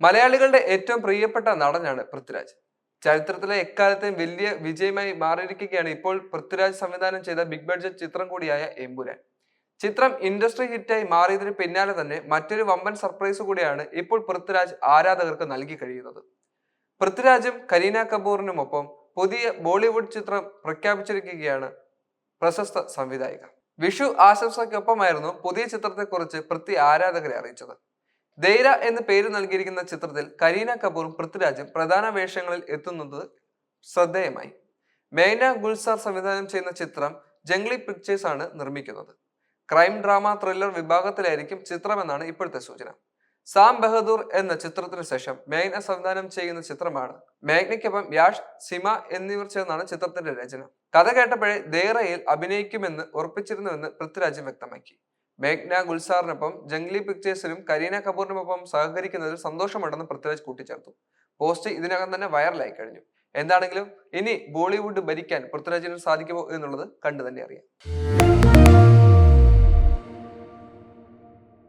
മലയാളികളുടെ ഏറ്റവും പ്രിയപ്പെട്ട നടനാണ് പൃഥ്വിരാജ്. ചരിത്രത്തിലെ എക്കാലത്തെയും വലിയ വിജയമായി മാറിയിരിക്കുകയാണ് ഇപ്പോൾ പൃഥ്വിരാജ് സംവിധാനം ചെയ്ത ബിഗ് ബഡ്ജറ്റ് ചിത്രം കൂടിയായ എമ്പുരാൻ. ചിത്രം ഇൻഡസ്ട്രി ഹിറ്റായി മാറിയതിന് പിന്നാലെ തന്നെ മറ്റൊരു വമ്പൻ സർപ്രൈസ് കൂടിയാണ് ഇപ്പോൾ പൃഥ്വിരാജ് ആരാധകർക്ക് നൽകി കഴിയുന്നത്. പൃഥ്വിരാജും കരീന കപൂറിനുമൊപ്പം പുതിയ ബോളിവുഡ് ചിത്രം പ്രഖ്യാപിച്ചിരിക്കുകയാണ് പ്രശസ്ത സംവിധായിക. വിഷു ആശംസയ്ക്കൊപ്പമായിരുന്നു പുതിയ ചിത്രത്തെക്കുറിച്ച് പൃഥ്വി ആരാധകരെ അറിയിച്ചത്. ധൈര എന്ന് പേര് നൽകിയിരിക്കുന്ന ചിത്രത്തിൽ കരീന കപൂറും പൃഥ്വിരാജും പ്രധാന വേഷങ്ങളിൽ എത്തുന്നത് ശ്രദ്ധേയമായി. മേന ഗുൽസാർ സംവിധാനം ചെയ്യുന്ന ചിത്രം ജംഗ്ലി പിക്ചേഴ്സ് ആണ് നിർമ്മിക്കുന്നത്. ക്രൈം ഡ്രാമ ത്രില്ലർ വിഭാഗത്തിലായിരിക്കും ചിത്രമെന്നാണ് ഇപ്പോഴത്തെ സൂചന. സാം ബഹദൂർ എന്ന ചിത്രത്തിന് ശേഷം മേഘ്ന സംവിധാനം ചെയ്യുന്ന ചിത്രമാണ് മേഘ്നയ്ക്കൊപ്പം യാഷ് സിമ എന്നിവർ ചേർന്നാണ് ചിത്രത്തിന്റെ രചന. കഥ കേട്ടപ്പോഴേ ദേറയിൽ അഭിനയിക്കുമെന്ന് ഉറപ്പിച്ചിരുന്നുവെന്ന് പൃഥ്വിരാജ് വ്യക്തമാക്കി. മേഘ്ന ഗുൽസാറിനൊപ്പം ജംഗ്ലി പിക്ചേഴ്സിലും കരീന കപൂറിനൊപ്പം സഹകരിക്കുന്നതിൽ സന്തോഷമുണ്ടെന്ന് പൃഥ്വിരാജ് കൂട്ടിച്ചേർത്തു. പോസ്റ്റ് ഇതിനകം തന്നെ വൈറലായി കഴിഞ്ഞു. എന്താണെങ്കിലും ഇനി ബോളിവുഡ് ഭരിക്കാൻ പൃഥ്വിരാജിന് സാധിക്കുമോ എന്നുള്ളത് കണ്ടു തന്നെ അറിയാം.